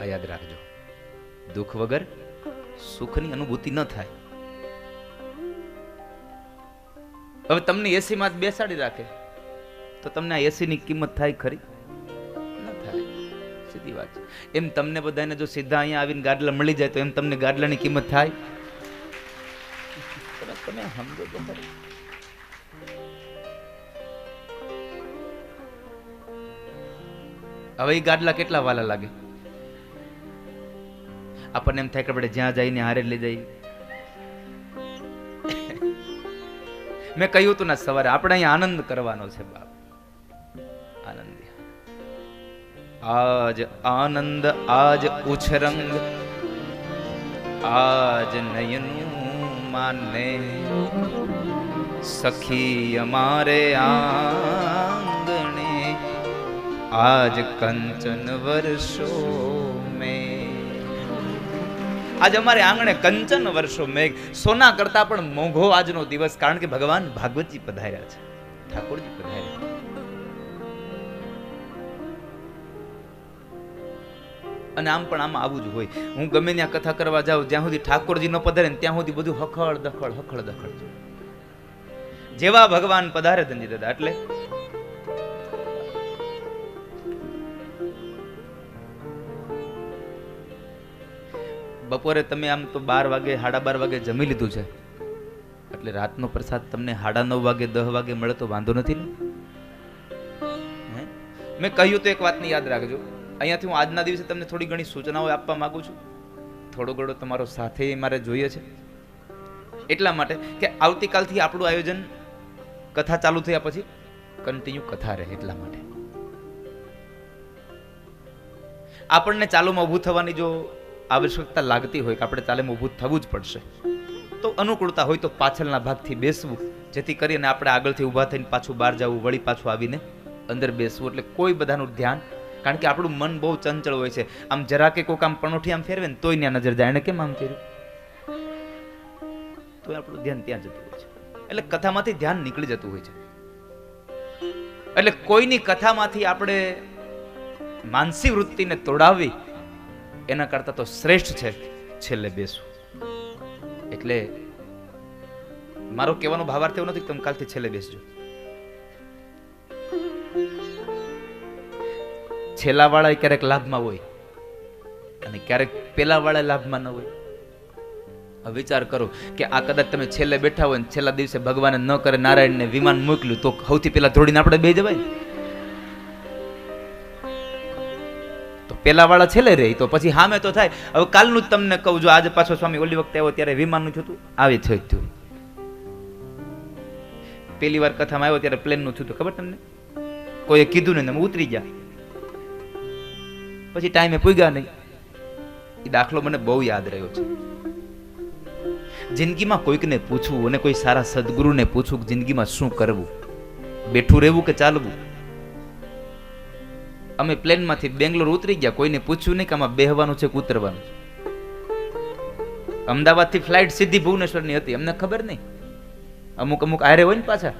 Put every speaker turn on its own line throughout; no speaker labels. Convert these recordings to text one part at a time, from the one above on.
આ યાદ રાખજો. દુઃખ વગર સુખની અનુભૂતિ ન થાય. હવે તમને એસીમાં જ બેસાડી રાખે. તો તમને આ એસીની કિંમત થાય ખરી? ન થાય. સીધી વાત છે. એમ તમને બધાને જો સીધા અહીંયા આવીને ગાડલા મળી જાય તો એમ તમને ગાડલાની કિંમત થાય? તમે સમજો તો. હવે એ ગાડલા કેટલા વાલા લાગે? આપણને એમ થાય કે આપણે જ્યાં જઈને હારે લઈ જઈએ. મેં કહ્યું હતું ને સવારે, આપણે અહીંયા આનંદ કરવાનો છે બાપ. આનંદ. આજ આનંદ, આજ ઉછરંગ, આજ નયનું માને. સખી અમારે આંગણે, આજ કંચન વર્ષો આજ અમારે આંગણે કંચન વર્ષો મેઘ. સોના કરતા પણ મોંઘો આજનો દિવસ, કારણ કે ભગવાન ભાગવતજી પધાર્યા છે. ઠાકોરજી પધાર્યા. અને આમ પણ આમાં આવું જ હોય. હું ગમે ત્યાં કથા કરવા જાઉં, જ્યાં સુધી ઠાકોરજી ન પધારે ને ત્યાં સુધી બધું હખડ દખડ હખડ દખડ. જેવા ભગવાન પધારે ધનજી દાદા એટલે બપોરે તમે આમ તો બાર વાગે, સાડા બાર વાગે જમી લીધું છે. એટલે રાતનો પ્રસાદ તમને સાડા નવ વાગે દસ વાગે મળે તો વાંધો નથી ને? મેં કહ્યું તો એક વાતની યાદ રાખજો. અહીંયાથી હું આજના દિવસે તમને થોડી ઘણી સૂચનાઓ આપવા માગું છું. થોડો ઘણો તમારો સાથે મારે જોઈએ છે. એટલા માટે કે આવતીકાલથી આપણું આયોજન કથા ચાલુ થયા પછી કન્ટિન્યુ કથા રહે એટલા માટે. આપણને ચાલુમાં ઊભું થવાની જો આવશ્યકતા લાગતી હોય કે આપણે તાલીમ ઊભું થવું જ પડશે. તો અનુકૂળતા હોય તો પાછળના ભાગથી બેસવું, જેથી કરીને આપણે આગળથી ઊભા થઈને પાછું બહાર જવું, વળી પાછું આવીને અંદર બેસવું. એટલે કોઈ બધાનું ધ્યાન, કારણ કે આપણું મન બહુ ચંચળ હોય છે. આમ જરા કે કોઈક આમ પણોઠી આમ ફેરવે ને તોય ત્યાં નજર જાય. એને કેમ આમ કર્યું? તો આપણું ધ્યાન ત્યાં જતું હોય છે. એટલે કથામાંથી ધ્યાન નીકળી જતું હોય છે. એટલે કોઈની કથામાંથી આપણે માનસી વૃત્તિને તોડાવવી એના કરતાં તો શ્રેષ્ઠ છે. છેલ્લે બેસવું એટલે મારો કહેવાનો ભાવાર્થ એવો નથી કે તમે કાલથી છેલ્લે બેસજો. છેલ્લા વાળા ક્યારેક લાભમાં હોય અને ક્યારેક પેલા વાળા લાભમાં ન હોય. વિચાર કરો કે આ કદાચ તમે છેલ્લે બેઠા હોય ને છેલ્લા દિવસે ભગવાને ન કરે, નારાયણને વિમાન મોકલ્યું તો સૌથી પહેલા ધોડીને આપણે બે જવાય. ને? તો પેલા વાળા છેલ્લે રહે, તો પછી હામે તો થાય. હવે કાલનું જ તમને કહું, જો આજે પાછો સ્વામી ઓલી વખતે આવ્યો ત્યારે વિમાનનું થયું આવે થયું પહેલી વાર કથામાં આવ્યો ત્યારે પ્લેનનું થયું હતું. ખબર તમને? કોઈએ કીધું નહીં ઉતરી ગયા પછી ટાઈમે પૂગ્યા નહીં. એ દાખલો મને બહુ યાદ રહ્યો છે. જિંદગીમાં કોઈકને પૂછવું અને કોઈ સારા સદગુરુને પૂછવું જિંદગીમાં શું કરવું? બેઠું રહેવું કે ચાલવું? અમે પ્લેનમાંથી બેંગ્લોર ઉતરી ગયા. કોઈને પૂછ્યું નહીં કે આમાં બેહવાનું છે કે ઉતરવાનું છે. અમદાવાદથી ફ્લાઇટ સીધી ભુવનેશ્વરની હતી. અમને ખબર નહીં. અમુક અમુક આરે હોય ને પાછા.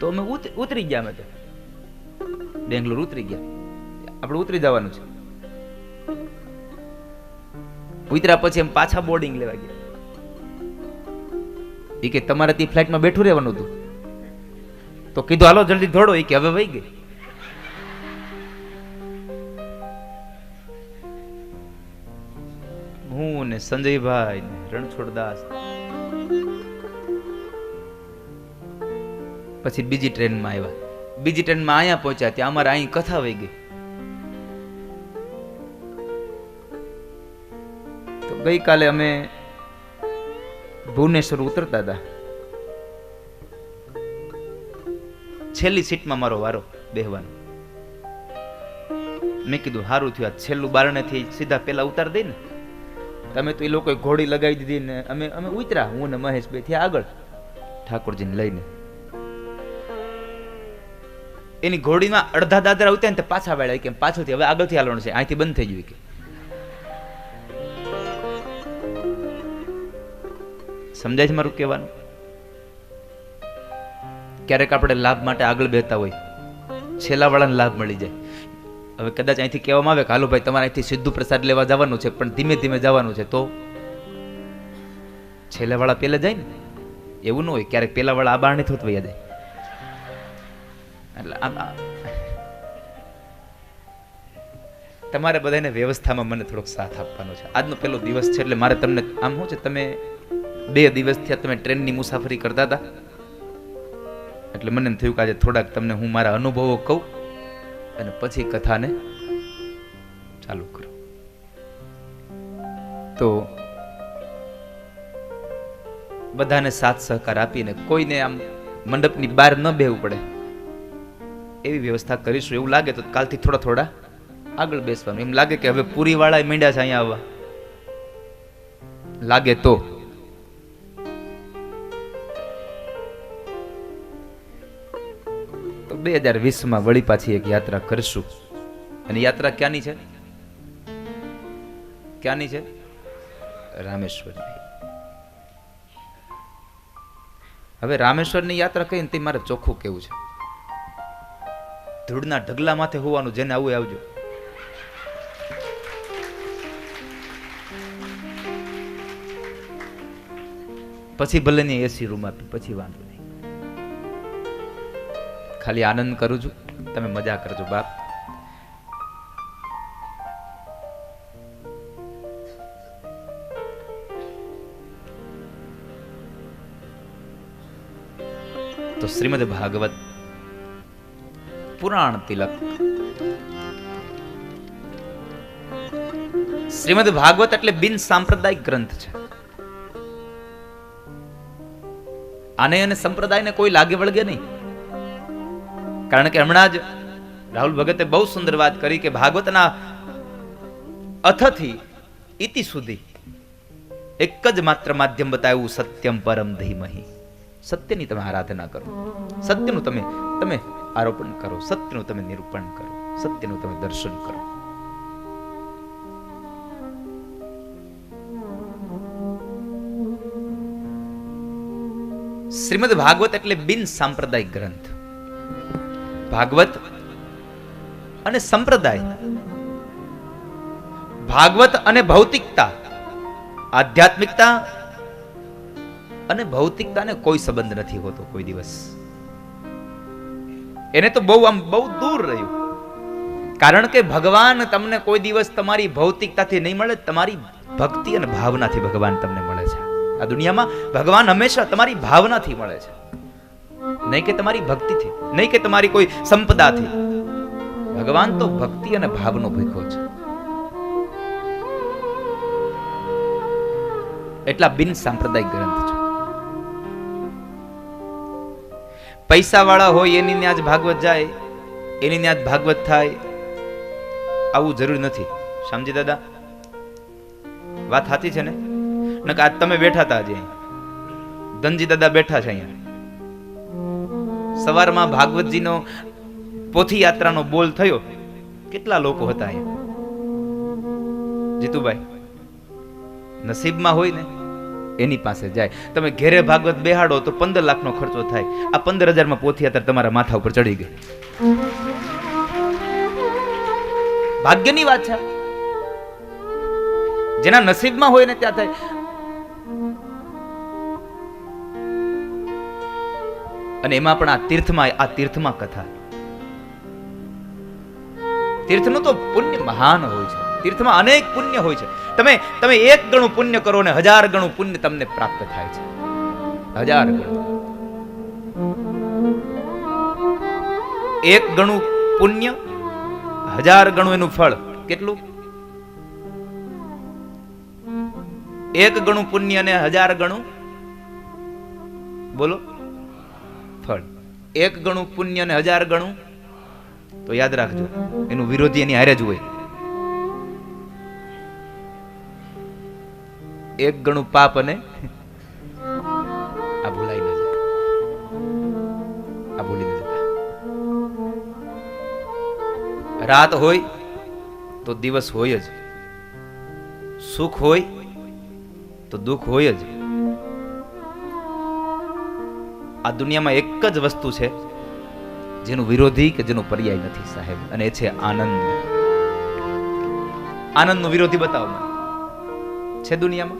તો અમે ઉતરી ગયા અમે બેંગ્લોર ઉતરી ગયા. આપણે ઉતરી જવાનું છે. ઉતર્યા પછી એમ પાછા બોર્ડિંગ લેવા ગયા. એ કે તમારે તે ફ્લાઇટમાં બેઠું રહેવાનું હતું. તો કીધું, હાલો, જલ્દી દોડો. એ કે, હવે વહી ગઈ. હું ને સંજયભાઈ ને રણછોડદાસ પછી બીજી ટ્રેનમાં આવ્યા. બીજી ટ્રેનમાં અહીંયા પહોંચ્યા ત્યાં અમારે અહીં કથા વહી ગઈ. તો ગઈકાલે અમે ભુવનેશ્વર ઉતરતા હતા. છેલ્લી સીટમાં મારો વારો બેહવાનો. મેં કીધું સારું થયું છેલ્લું બારણેથી સીધા પેલા ઉતાર દઈ ને. તમે તો એ લોકોએ ઘોડી લગાવી દીધી ને અમે અમે ઉતર્યા, હું ને મહેશ બે થયા આગળ. ઠાકોરજીને લઈને. એની ઘોડીમાં અડધા દાદરા ઉતર્યા ને પાછા વાળ્યા કેમ પાછળથી હવે આગળથી હાલવાનું છે, અહીંથી બંધ થઈ ગયું કે. સમજાય છે મારું કહેવાનું? ક્યારેક આપણે લાભ માટે આગળ બેહતા હોય છેલ્લા વાળાને લાભ મળી જાય. હવે કદાચ અહીંથી કહેવામાં આવે કે હાલો ભાઈ, તમારે અહીંથી સીધું પ્રસાદ લેવા જવાનું છે, પણ ધીમે ધીમે જવાનું છે, તો છેલ્લાવાળા વાળા પેલા જાય ને. એવું ન હોય, ક્યારેક પેલા વાળા આ બારણે થોત વયા જાય. એટલે તમારે બધાને વ્યવસ્થામાં મને થોડોક સાથ આપવાનો છે. આજનો પહેલો દિવસ છે, એટલે મારે તમને આમ શું છે, તમે બે દિવસથી તમે ટ્રેનની મુસાફરી કરતા હતા. એટલે મને એમ થયું કે આજે થોડાક તમને હું મારા અનુભવો કહું. અને પછી કથાને ચાલુ કરો. તો બધાને સાથ સહકાર આપીને કોઈને આમ મંડપની બહાર ન બેહવું પડે. એવી વ્યવસ્થા કરીશું. એવું લાગે તો કાલથી થોડા થોડા આગળ બેસવાનું. એમ લાગે કે હવે પૂરીવાળા મીંડા છે અહીંયા આવવા. લાગે તો બે હજાર વીસમાં વળી પાછી એક યાત્રા કરશું. અને યાત્રા ક્યાંની છે? ક્યાંની છે? રામેશ્વરની. હવે રામેશ્વરની યાત્રા કહીને તે મારે ચોખ્ખું કેવું છે? ધૂળના ઢગલા માથે હોવાનું જેને આવું આવજો. પછી ભલે ની એસી રૂમ આપી, પછી વાંધો નહીં. ખાલી આનંદ કરું છું. તમે મજા કરજો બાપ. તો શ્રીમદ ભાગવત પુરાણ તિલક. શ્રીમદ ભાગવત એટલે બિન સાંપ્રદાયિક ગ્રંથ છે. આને અને સંપ્રદાયને કોઈ લાગે વળગે નહીં. કારણ કે હમણાં જ રાહુલ ભગતે બહુ સુંદર વાત કરી કે ભાગવતના અથથી ઇતિ સુધી એક જ માત્ર માધ્યમ બતાવ્યું, સત્યમ પરમ ધીમહી. સત્યની તમે આરાધના કરો. સત્યનું તમે તમે આરોપણ કરો. સત્યનું તમે નિરૂપણ કરો. સત્યનું તમે દર્શન કરો. શ્રીમદ ભાગવત એટલે બિન સાંપ્રદાયિક ગ્રંથ. ભાગવત અને સંપ્રદાય. ભાગવત અને ભૌતિકતા, આધ્યાત્મિકતા અને ભૌતિકતાને કોઈ સંબંધ નથી હોતો કોઈ દિવસ. એને તો બહુ આમ બહુ દૂર રહ્યું. કારણ કે ભગવાન તમને કોઈ દિવસ તમારી ભૌતિકતાથી નહીં મળે, તમારી ભક્તિ અને ભાવનાથી ભગવાન તમને મળે છે. આ દુનિયામાં ભગવાન હંમેશા તમારી ભાવનાથી મળે છે. નહીં કે તમારી ભક્તિથી નહીં કે તમારી કોઈ સંપદાથી ભગવાન તો ભક્તિ અને ભાવનો ભીખો છે. એટલા બિન સાંપ્રદાયિક ગ્રંથ છે. પૈસા વાળા હોય, એની ત્યાં જ ભાગવત જાય, એની ત્યાં જ ભાગવત થાય, આવું જરૂર નથી. સમજી દાદા, વાત સાચી છે ને? આજ તમે બેઠા હતા આજે ધનજી દાદા બેઠા છે અહીંયા. સવારમાં ભાગવતજીનો પોથી યાત્રાનો બોલ થયો. કેટલા લોકો હતા અહીંયા જીતુભાઈ, નસીબમાં હોય ને, એની પાસે જાય. તમે ઘેરે ભાગવત બેહાડો તો પંદર લાખનો ખર્ચો થાય. આ પંદર હજારમાં પોથી યાત્રા તમારા માથા ઉપર ચડી ગઈ. ભાગ્યની વાત છે. જેના નસીબમાં હોય ને ત્યાં થાય. અને એમાં પણ આ તીર્થમાં આ તીર્થમાં કથા. તીર્થનું તો પુણ્ય મહાન હોય છે. તીર્થમાં અનેક પુણ્ય હોય છે. તમે તમે એક ગણું પુણ્ય કરો ને હજાર ગણું પુણ્ય તમને પ્રાપ્ત થાય છે. હજાર ગણું. એક ગણું પુણ્ય, હજાર ગણું એનું ફળ. કેટલું? એક ગણું પુણ્ય અને હજાર ગણું? બોલો. એક ગણું પુણ્ય અને હજાર ગણું, તો યાદ રાખજો, એનું વિરોધી એની હારે જ હોય. એક ગણું પાપ અને આ ભૂલાઈ ન જાય. આ ભૂલી ન જતા. રાત હોય તો દિવસ હોય જ. સુખ હોય તો દુઃખ હોય જ. આ દુનિયામાં એક જ વસ્તુ છે, જેનું વિરોધી કે જેનો પર્યાય નથી, સાહેબ, અને એ છે આનંદ. આનંદનો વિરોધી બતાવો મને. છે દુનિયામાં?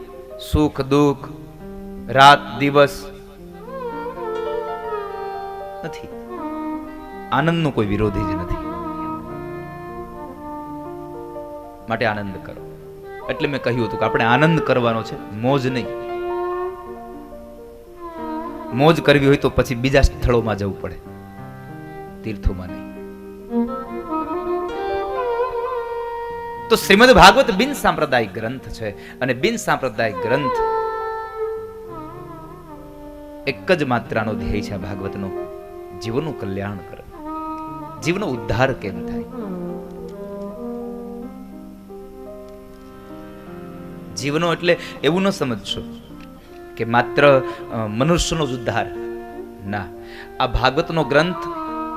સુખ, દુઃખ, રાત, દિવસ? નથી. આનંદનો કોઈ વિરોધી જ નથી. માટે આનંદ કરો. એટલે મેં કહ્યું હતું કે આપણે આનંદ કરવાનો છે, મોજ નહીં. મોજ કરવી હોય તો પછી બીજા સ્થળોમાં જવું પડે. તીર્થોમાં નહીં. તો શ્રીમદ ભાગવત બિન સાંપ્રદાયિક ગ્રંથ છે અને બિન સાંપ્રદાયિક ગ્રંથ એક જ માત્રાનો ધ્યેય છે ભાગવતનો. જીવનનું કલ્યાણ કરે જીવનો ઉદ્ધાર કેમ થાય? જીવનો એટલે એવું ન સમજશો. કે માત્ર મનુષ્યનો જ ઉદ્ધાર. ના. આ ભાગવતનો ગ્રંથ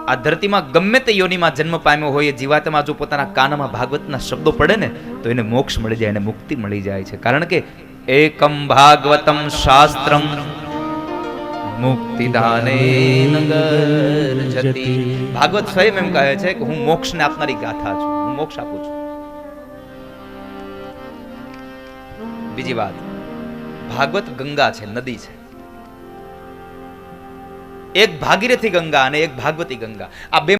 આ ધરતીમાં ગમે તે યોનિમાં જન્મ પામ્યો હોય જીવાતમાં જો પોતાના કાનમાં ભાગવતના શબ્દો પડે ને, તો એને મોક્ષ મળી જાય એને મુક્તિ મળી જાય છે. કારણ કે એકમ ભાગવતમ શાસ્ત્રમ ભાગવત સ્વયં એમ કહે છે કે હું મોક્ષને આપનારી ગાથા છું. હું મોક્ષ આપું છું. બીજી વાત. ભાગવત ગંગા છે નદી છે. એક ભાગીરથી ગંગા અને એક ભાગવતી ગંગા. આ બે